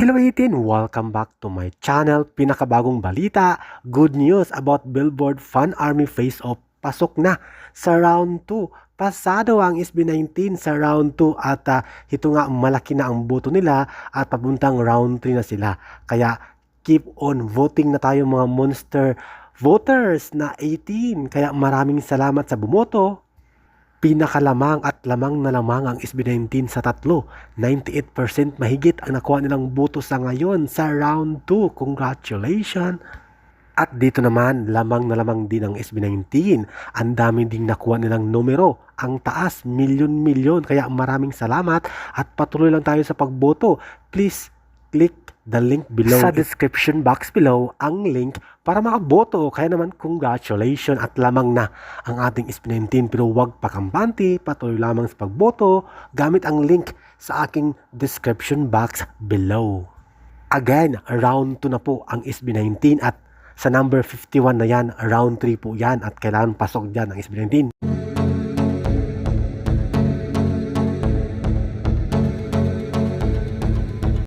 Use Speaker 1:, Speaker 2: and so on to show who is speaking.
Speaker 1: Hello 18! Welcome back to my channel. Pinakabagong balita, good news about Billboard Fan Army Face-Off. Pasok na sa round 2. Pasado ang SB19 sa round 2 at ah, ito nga malaki na ang boto nila at papuntang round 3 na sila. Kaya keep on voting na tayo mga monster voters na 18. Kaya maraming salamat sa bumoto. Pinakalamang at lamang na lamang ang SB19 sa tatlo. 98% mahigit ang nakuha nilang boto sa ngayon sa round 2. Congratulations! At dito naman, lamang na lamang din ang SB19. Ang dami ding nakuha nilang numero. Ang taas, milyon-milyon. Kaya maraming salamat at patuloy lang tayo sa pagboto. Please click the link below. Sa description box below, ang link para makaboto. Kaya naman, congratulations at lamang na ang ating SB19. Pero huwag pakampante, patuloy lamang sa pagboto gamit ang link sa aking description box below. Again, round 2 na po ang SB19 at sa number 51 na yan, round 3 po yan at kailangan pasok dyan ang SB19.